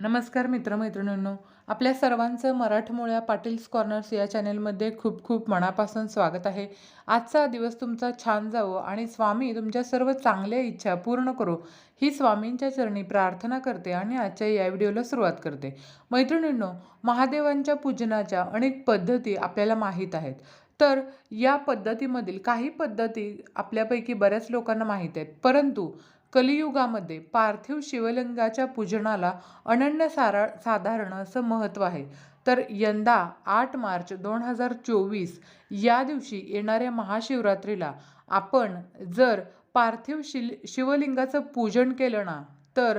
नमस्कार मित्रमैत्रिणींनो आपल्या सर्वांचं मराठमोळ्या पाटील्स कॉर्नर्स या चॅनेलमध्ये खूप खूप मनापासून स्वागत आहे. आजचा दिवस तुमचा छान जावो आणि स्वामी तुमच्या सर्व चांगल्या इच्छा पूर्ण करो ही स्वामींच्या चरणी प्रार्थना करते आणि आजच्या या व्हिडिओला सुरुवात करते. मैत्रिणींनो महादेवांच्या पूजनाच्या अनेक पद्धती आपल्याला माहीत आहेत. तर या पद्धतीमधील काही पद्धती आपल्यापैकी बऱ्याच लोकांना माहीत आहेत. परंतु कलियुगामध्ये पार्थिव शिवलिंगाच्या पूजनाला अनन्य सारा साधारण असं महत्त्व आहे. तर यंदा आठ मार्च दोन हजार चोवीस या दिवशी येणाऱ्या महाशिवरात्रीला आपण जर पार्थिव शिल शिवलिंगाचं पूजन केलं ना तर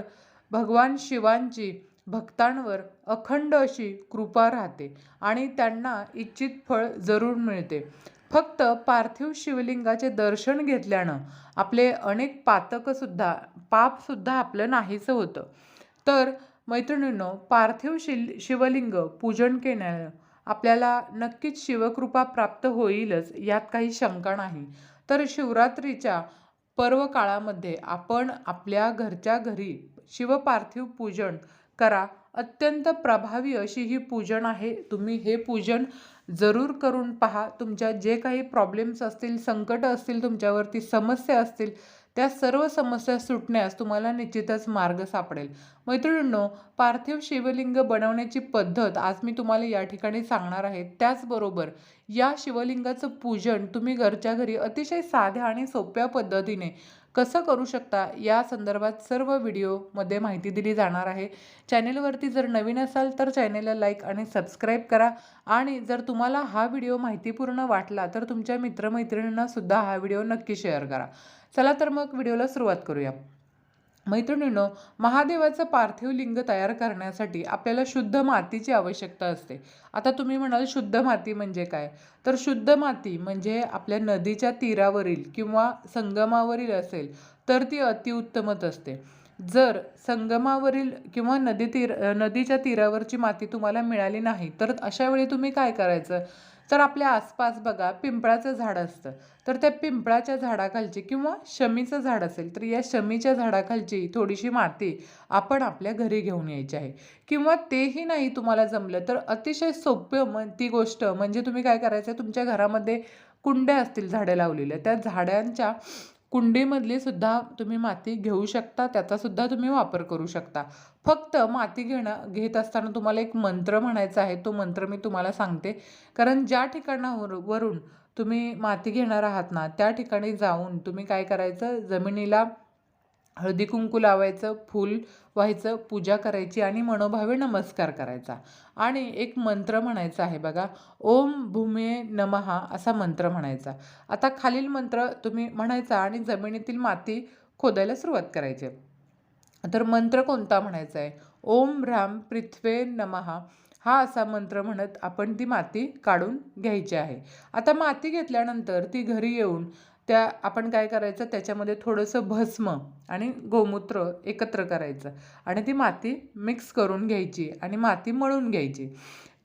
भगवान शिवांची भक्तांवर अखंड अशी कृपा राहते आणि त्यांना इच्छित फळ जरूर मिळते. फक्त पार्थिव शिवलिंगाचे दर्शन घेतल्यानं आपले अनेक पातकंसुद्धा पापसुद्धा आपलं नाहीसं होतं. तर मैत्रिणींनो पार्थिव शिल शिवलिंग पूजन केल्यानं आपल्याला नक्कीच शिवकृपा प्राप्त होईलच यात काही शंका नाही. तर शिवरात्रीच्या पर्व काळामध्ये आपण आपल्या घरच्या घरी शिवपार्थिव पूजन करा. अत्यंत प्रभावी अशी ही पूजन आहे. तुम्ही हे पूजन जरूर करून पहा. तुमच्या जे काही प्रॉब्लेम्स असतील संकट असतील तुमच्यावरती समस्या असतील त्या सर्व समस्या सुटण्यास तुम्हाला निश्चितच मार्ग सापडेल. मैत्रिणींनो पार्थिव शिवलिंग बनवण्याची पद्धत आज मी तुम्हाला या ठिकाणी सांगणार आहे. त्याचबरोबर या शिवलिंगाचं पूजन तुम्ही घरच्या घरी अतिशय साध्या आणि सोप्या पद्धतीने कसं करू शकता? या संदर्भात सर्व व्हिडिओमध्ये माहिती दिली जाणार आहे. चॅनेलवरती जर नवीन असाल तर चॅनेलला लाईक आणि सबस्क्राईब करा. आणि जर तुम्हाला हा व्हिडिओ माहितीपूर्ण वाटला तर तुमच्या मित्रमैत्रिणींना सुद्धा हा व्हिडिओ नक्की शेअर करा. चला तर मग व्हिडिओला सुरुवात करूया. मैत्रिणींनो महादेवाचं पार्थिव लिंग तयार करण्यासाठी आपल्याला शुद्ध मातीची आवश्यकता असते. आता तुम्ही म्हणाल शुद्ध माती म्हणजे काय? तर शुद्ध माती म्हणजे आपल्या नदीच्या तीरावरील किंवा संगमावरील असेल तर ती अतिउत्तमच असते. जर संगमावरील किंवा नदी तीर नदीच्या तीरावरची माती तुम्हाला मिळाली नाही तर अशा वेळी तुम्ही काय करायचं? तर आपल्या आसपास बघा पिंपळाचं झाड असतं. तर त्या पिंपळाच्या झाडाखालची किंवा शमीचं झाड असेल तर या शमीच्या झाडाखालची थोडीशी माती आपण आपल्या घरी घेऊन यायची आहे. किंवा तेही नाही तुम्हाला जमलं तर अतिशय सोपं म ती गोष्ट म्हणजे तुम्ही काय करायचं तुमच्या घरामध्ये कुंड्या असतील झाडे लावलेल्या त्या झाडांच्या कुंडीमधली सुद्धा तुम्ही माती घेऊ शकता त्याचासुद्धा तुम्ही वापर करू शकता. फक्त माती घेणं घेत असताना तुम्हाला एक मंत्र म्हणायचा आहे तो मंत्र मी तुम्हाला सांगते. कारण ज्या ठिकाणावर वरून तुम्ही माती घेणार आहात ना त्या ठिकाणी जाऊन तुम्ही काय करायचं? जमिनीला हळदी कुंकू लावायचं फूल व्हायचं पूजा करायची आणि मनोभावे नमस्कार करायचा. आणि एक मंत्र म्हणायचा आहे बघा ओम भूमे नमहा असा मंत्र म्हणायचा. आता खालील मंत्र तुम्ही म्हणायचा आणि जमिनीतील माती खोदायला सुरुवात करायची. तर मंत्र कोणता म्हणायचा आहे? ओम राम पृथ्वे नमहा हा असा मंत्र म्हणत आपण ती माती काढून घ्यायची आहे. आता माती घेतल्यानंतर ती घरी येऊन त्या आपण काय करायचं त्याच्यामध्ये थोडंसं भस्म आणि गोमूत्र एकत्र करायचं आणि ती माती मिक्स करून घ्यायची आणि माती मळून घ्यायची.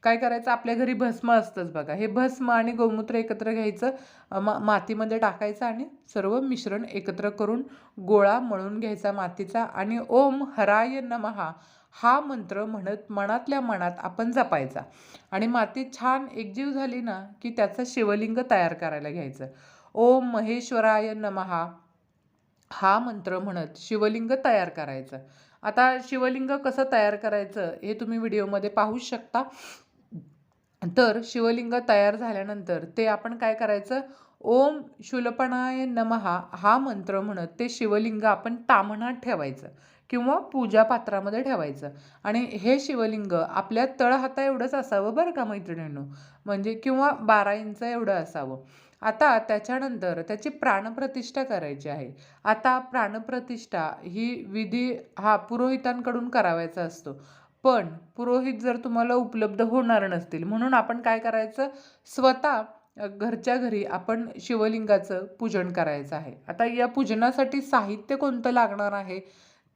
काय करायचं आपल्या घरी भस्म असतंच बघा. हे भस्म आणि गोमूत्र एकत्र घ्यायचं मा मातीमध्ये टाकायचं आणि सर्व मिश्रण एकत्र करून गोळा मळून घ्यायचा मातीचा आणि ओम हराय नमहा हा मंत्र म्हणत मनातल्या मनात आपण जपायचा. आणि माती छान एकजीव झाली ना की त्याचं शिवलिंग तयार करायला घ्यायचं. ओम महेश्वराय नमहा. हा मंत्र म्हणत शिवलिंग तयार करायचं. आता शिवलिंग कसं तयार करायचं हे तुम्ही व्हिडिओमध्ये पाहू शकता. तर शिवलिंग तयार झाल्यानंतर ते आपण काय करायचं? ओम शुलपणाय नमहा हा मंत्र म्हणत ते शिवलिंग आपण तामणात ठेवायचं किंवा पूजा पात्रामध्ये ठेवायचं. आणि हे शिवलिंग आपल्या तळहाता एवढंच असावं बरं का मैत्रिणींनो? म्हणजे किंवा बारा इंच एवढं असावं. आता त्याच्यानंतर त्याची प्राणप्रतिष्ठा करायची आहे. आता प्राणप्रतिष्ठा ही विधी हा पुरोहितांकडून करावायचा असतो. पण पुरोहित जर तुम्हाला उपलब्ध होणार नसतील म्हणून आपण काय करायचं? स्वतः घरच्या घरी आपण शिवलिंगाचं पूजन करायचं आहे. आता या पूजनासाठी साहित्य कोणतं लागणार आहे?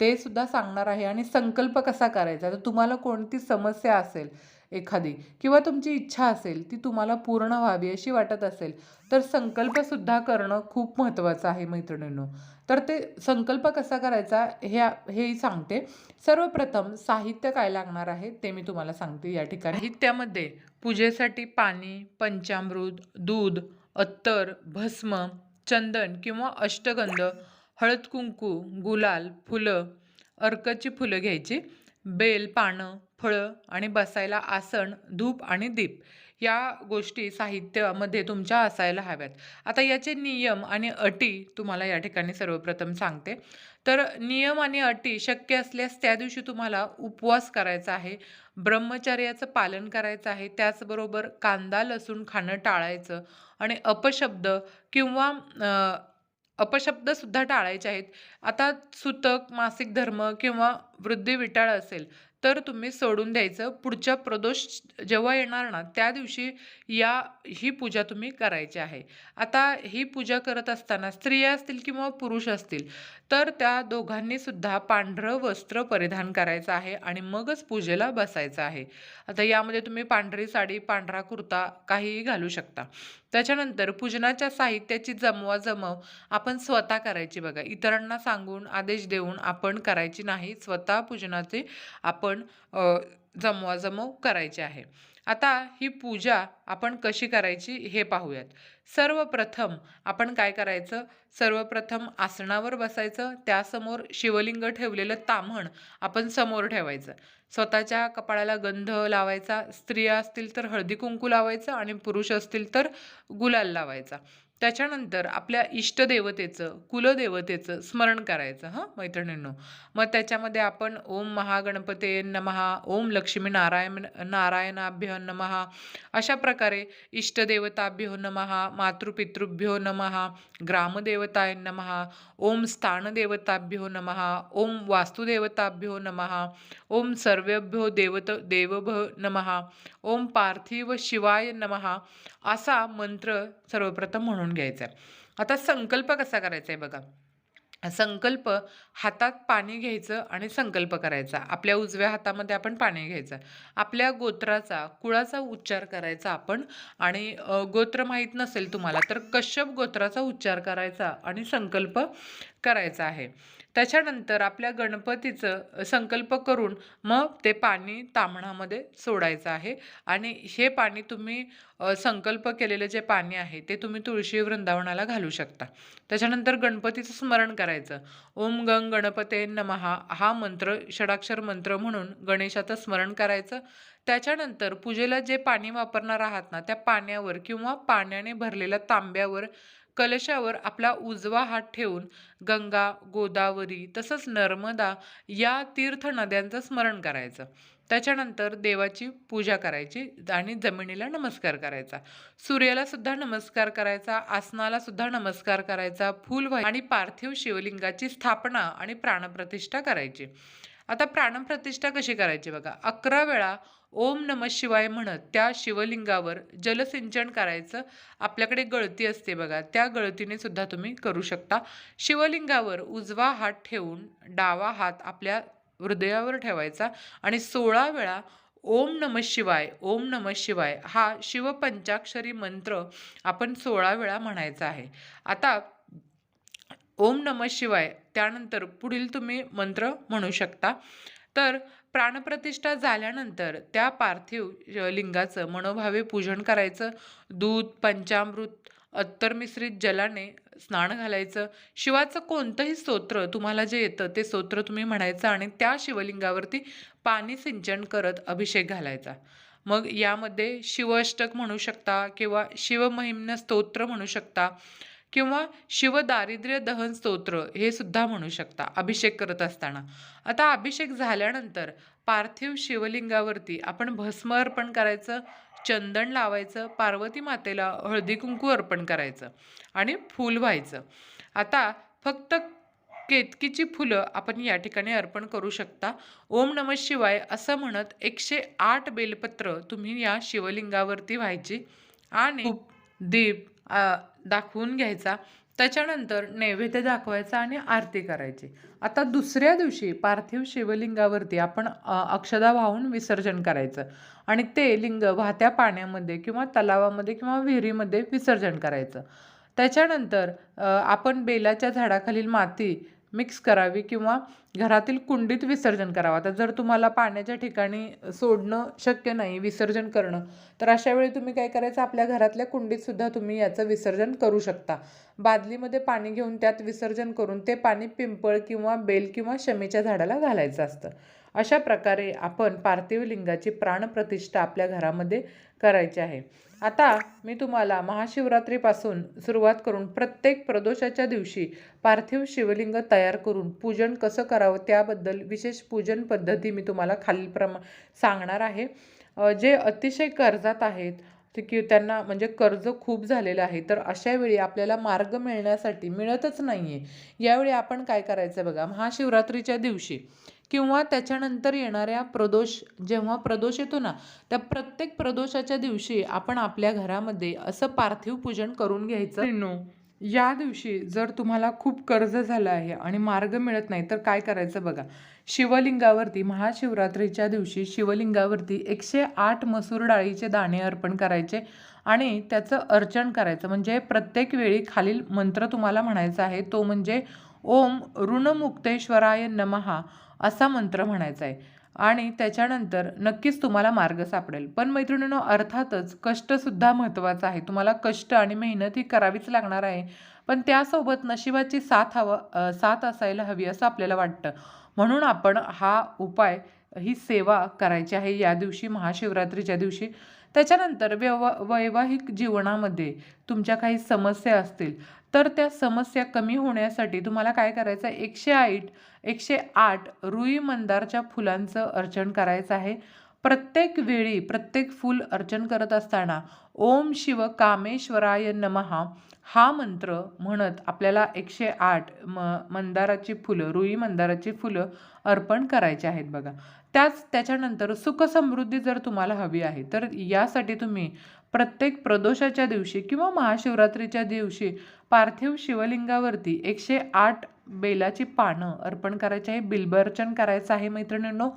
ते सुद्धा सांगणार आहे. आणि संकल्प कसा करायचा? तर तुम्हाला कोणती समस्या असेल एखादी किंवा तुमची इच्छा असेल ती तुम्हाला पूर्ण व्हावी अशी वाटत असेल तर संकल्पसुद्धा करणं खूप महत्त्वाचं आहे मैत्रिणींनो. तर ते संकल्प कसा करायचा हे हेही सांगते. सर्वप्रथम साहित्य काय लागणार आहे ते मी तुम्हाला सांगते या ठिकाणी. साहित्यामध्ये पूजेसाठी पाणी पंचामृत दूध अत्तर भस्म चंदन किंवा अष्टगंध हळद कुंकू गुलाल फुलं अर्कची फुलं घ्यायची बेल पानं फळं आणि बसायला आसन धूप आणि दीप या गोष्टी साहित्यामध्ये तुमच्या असायला हव्यात. आता याचे नियम आणि अटी तुम्हाला या ठिकाणी सर्वप्रथम सांगते. तर नियम आणि अटी शक्य असल्यास त्या दिवशी तुम्हाला उपवास करायचा आहे ब्रह्मचर्याचं पालन करायचं आहे त्याचबरोबर कांदा लसूण खाणं टाळायचं आणि अपशब्द किंवा अपशब्दसुद्धा टाळायचे आहेत. आता सुतक मासिक धर्म किंवा वृद्धी विटाळ असेल तर तुम्ही सोडून द्यायचं. पुढच्या प्रदोष जेव्हा येणार ना त्या दिवशी या ही पूजा तुम्ही करायची आहे. आता ही पूजा करत असताना स्त्रिया असतील किंवा पुरुष असतील तर त्या दोघांनी सुद्धा पांढरं वस्त्र परिधान करायचं आहे आणि मगच पूजेला बसायचं आहे. आता यामध्ये तुम्ही पांढरी साडी पांढरा कुर्ता काहीही घालू शकता. त्याच्यानंतर पूजनाच्या साहित्याची जमवाजमव आपण स्वतः करायची बघा. इतरांना सांगून आदेश देऊन आपण करायची नाही. स्वतः पूजनाचे आपण जमवाजमव करायची आहे. आता ही पूजा आपण कशी करायची हे पाहूयात. सर्वप्रथम आपण काय करायचं? सर्वप्रथम आसनावर बसायचं. त्यासमोर शिवलिंग ठेवलेलं ताम्हण आपण समोर ठेवायचं. स्वतःच्या कपाळाला गंध लावायचा. स्त्रिया असतील तर हळदी कुंकू लावायचं आणि पुरुष असतील तर गुलाल लावायचा. त्याच्यानंतर आपल्या इष्टदेवतेचं कुलदेवतेचं स्मरण करायचं हां मैत्रिणींनो. मग त्याच्यामध्ये आपण ओम महागणपते नमहा ओम लक्ष्मी नारायण नारायणाभ्य नमहा अशा प्रकारे इष्टदेवताभ्यो नमहा मातृपितृभ्यो नमहा ग्रामदेवताय नमहा ओम स्थानदेवताभ्यो नमहा ओम वास्तुदेवताभ्यो नमहा ओम सर्वेभ्यो देवत देवभ नमहा ओम पार्थिव शिवाय नमहा असा मंत्र सर्वप्रथम म्हणून घ्यायचा आहे. आता संकल्प कसा करायचा आहे बघा. संकल्प हातात पाणी घ्यायचं आणि संकल्प करायचा. आपल्या उजव्या हातामध्ये आपण पाणी घ्यायचं. आपल्या गोत्राचा कुळाचा उच्चार करायचा आपण आणि गोत्र माहीत नसेल तुम्हाला तर कश्यप गोत्राचा उच्चार करायचा आणि संकल्प करायचा आहे. त्याच्यानंतर आपल्या गणपतीचं संकल्प करून मग ते पाणी तांबणामध्ये सोडायचं आहे. आणि हे पाणी तुम्ही संकल्प केलेलं जे पाणी आहे ते तुम्ही तुळशी वृंदावनाला घालू शकता. त्याच्यानंतर गणपतीचं स्मरण करायचं. ओम गंग गणपते नमहा हा मंत्र षडाक्षर मंत्र म्हणून गणेशाचं स्मरण करायचं. त्याच्यानंतर पूजेला जे पाणी वापरणार आहात ना त्या पाण्यावर किंवा पाण्याने भरलेल्या तांब्यावर कलशावर आपला उजवा हात ठेवून गंगा गोदावरी तसंच नर्मदा या तीर्थ नद्यांचं स्मरण करायचं. त्याच्यानंतर देवाची पूजा करायची आणि जमिनीला नमस्कार करायचा. सूर्याला सुद्धा नमस्कार करायचा आसनाला सुद्धा नमस्कार करायचा फूल आणि पार्थिव शिवलिंगाची स्थापना आणि प्राणप्रतिष्ठा करायची. आता प्राणप्रतिष्ठा कशी करायची बघा अकरा वेळा ओम नम शिवाय म्हणत त्या शिवलिंगावर जलसिंचन करायचं आपल्याकडे गळती असते बघा. त्या गळतीने सुद्धा तुम्ही करू शकता. शिवलिंगावर उजवा हात ठेवून डावा हात आपल्या हृदयावर ठेवायचा आणि सोळा वेळा ओम नम शिवाय ओम नम शिवाय हा शिवपंचाक्षरी मंत्र आपण सोळा वेळा म्हणायचा आहे. आता ओम नम शिवाय त्यानंतर पुढील तुम्ही मंत्र म्हणू शकता. तर प्राणप्रतिष्ठा झाल्यानंतर त्या पार्थिव लिंगाचं मनोभावे पूजन करायचं. दूध पंचामृत अत्तर मिश्रित जलाने स्नान घालायचं. शिवाचं कोणतंही स्तोत्र तुम्हाला जे येतं ते स्तोत्र तुम्ही म्हणायचं आणि त्या शिवलिंगावरती पाणी सिंचन करत अभिषेक घालायचा. मग यामध्ये शिवअष्टक म्हणू शकता किंवा शिवमहिम्न स्तोत्र म्हणू शकता. किंवा शिव दारिद्र्य दहन स्तोत्र हे सुद्धा म्हणू शकता अभिषेक करत असताना. आता अभिषेक झाल्यानंतर पार्थिव शिवलिंगावरती आपण भस्म अर्पण करायचं चंदन लावायचं पार्वती मातेला हळदी कुंकू अर्पण करायचं आणि फूल व्हायचं. आता फक्त केतकीची फुलं आपण या ठिकाणी अर्पण करू शकता. ओम नम शिवाय असं म्हणत एकशे आठ बेलपत्र तुम्ही या शिवलिंगावरती व्हायची. आणि दीप दाखवून घ्यायचा. त्याच्यानंतर नैवेद्य दाखवायचा आणि आरती करायची. आता दुसऱ्या दिवशी पार्थिव शिवलिंगावरती आपण अक्षदा वाहून विसर्जन करायचं. आणि ते लिंग वाहत्या पाण्यामध्ये किंवा तलावामध्ये किंवा विहिरीमध्ये विसर्जन करायचं. त्याच्यानंतर आपण बेलाच्या झाडाखालील माती मिक्स करावी किंवा घरातील कुंडीत विसर्जन करावं. आता जर तुम्हाला पाण्याच्या ठिकाणी सोडणं शक्य नाही विसर्जन करणं तर अशा वेळी तुम्ही काय करायचं? आपल्या घरातल्या कुंडीत सुद्धा तुम्ही याचं विसर्जन करू शकता. बादलीमध्ये पाणी घेऊन त्यात विसर्जन करून ते पाणी पिंपळ किंवा बेल किंवा शमीच्या झाडाला घालायचं असतं. अशा प्रकारे आपण पार्थिव लिंगाची प्राणप्रतिष्ठा आपल्या घरामध्ये करायची आहे. आता मी तुम्हाला महाशिवरात्रीपासून सुरुवात करून प्रत्येक प्रदोषाच्या दिवशी पार्थिव शिवलिंग तयार करून पूजन कसं करावं त्याबद्दल विशेष पूजन पद्धती मी तुम्हाला खालीलप्रमा सांगणार आहे. जे अतिशय कर्जात आहेत की त्यांना म्हणजे कर्ज खूप झालेलं आहे तर अशा वेळी आपल्याला मार्ग मिळण्यासाठी मिळतच नाही आहे यावेळी आपण काय करायचं बघा महाशिवरात्रीच्या दिवशी किंवा त्याच्यानंतर येणाऱ्या प्रदोष जेव्हा प्रदोष येतो ना त्या प्रत्येक प्रदोषाच्या दिवशी आपण आपल्या घरामध्ये असं पार्थिव पूजन करून घ्यायचं. नो या दिवशी जर तुम्हाला खूप कर्ज झालं आहे आणि मार्ग मिळत नाही तर काय करायचं बघा. शिवलिंगावरती महाशिवरात्रीच्या दिवशी शिवलिंगावरती एकशे आठ मसूर डाळीचे दाणे अर्पण करायचे आणि त्याचं अर्चन करायचं. म्हणजे प्रत्येक वेळी खालील मंत्र तुम्हाला म्हणायचा आहे तो म्हणजे ओम ऋणमुक्तेश्वराय नमहा असा मंत्र म्हणायचा आहे आणि त्याच्यानंतर नक्कीच तुम्हाला मार्ग सापडेल. पण मैत्रिणींनो अर्थातच कष्टसुद्धा महत्त्वाचं आहे. तुम्हाला कष्ट आणि मेहनत ही करावीच लागणार आहे. पण त्यासोबत नशिबाची साथ हवं साथ असायला हवी असं आपल्याला वाटतं. म्हणून आपण हा उपाय ही सेवा करायची आहे या दिवशी महाशिवरात्रीच्या दिवशी. त्याच्यानंतर व्यव वैवाहिक जीवनामध्ये तुमच्या काही समस्या असतील तर त्या समस्या कमी होण्यासाठी तुम्हाला काय करायचं आहे? एकशे आठ एकशे आठ रुई मंदारच्या फुलांचं अर्चन करायचं आहे. प्रत्येक वेळी प्रत्येक फूल अर्चन करत असताना ओम शिव कामेश्वराय नमहा हा मंत्र म्हणत आपल्याला एकशे आठ म मंदाराची फुलं रुई मंदाराची फुलं अर्पण करायची आहेत बघा. त्याच त्याच्यानंतर सुखसमृद्धी जर तुम्हाला हवी आहे तर यासाठी तुम्ही प्रत्येक प्रदोषाच्या दिवशी किंवा महाशिवरात्रीच्या दिवशी पार्थिव शिवलिंगावरती एकशे आठ बेलाची पानं अर्पण करायची आहे बिल्बर्चन करायचं आहे मैत्रिणींनो.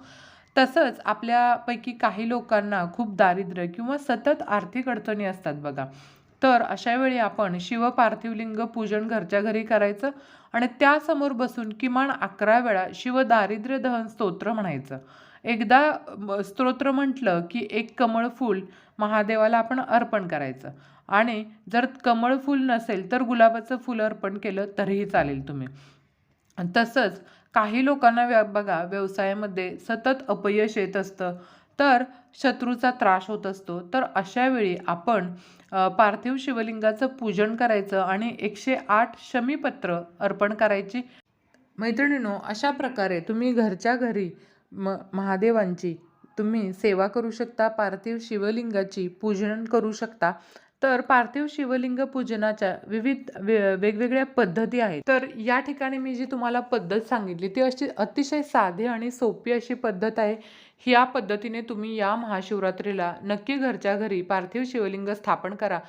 तसंच आपल्यापैकी काही लोकांना खूप दारिद्र्य किंवा सतत आर्थिक अडचणी असतात बघा. तर अशा वेळी आपण शिव पार्थिवलिंग पूजन घरच्या घरी करायचं आणि त्यासमोर बसून किमान अकरा वेळा शिव दारिद्र्य दहन स्तोत्र म्हणायचं. एकदा स्तोत्र म्हटलं की एक कमळ फूल महादेवाला आपण अर्पण करायचं. आणि जर कमळ फूल नसेल तर गुलाबाचं फूल अर्पण केलं तरीही चालेल तुम्ही. तसंच काही लोकांना व्या बघा व्यवसायामध्ये सतत अपयश येत असतं. तर शत्रूचा त्रास होत असतो. तर अशावेळी आपण पार्थिव शिवलिंगाचं पूजन करायचं आणि एकशे आठ शमीपत्र अर्पण करायची. मैत्रिणीनो अशा प्रकारे तुम्ही घरच्या घरी म महादेवांची. तुम्ही सेवा करू शकता पार्थिव शिवलिंगाची पूजन करू शकता. तर पार्थिव शिवलिंग पूजनाच्या विविध वेगवेगळ्या पद्धती आहेत. तर या ठिकाणी मी जी तुम्हाला पद्धत सांगितली ती अशी अतिशय साधी आणि सोपी अशी पद्धत आहे. ह्या पद्धतीने तुम्ही या महाशिवरात्रीला नक्की घरच्या घरी पार्थिव शिवलिंग स्थापन करा.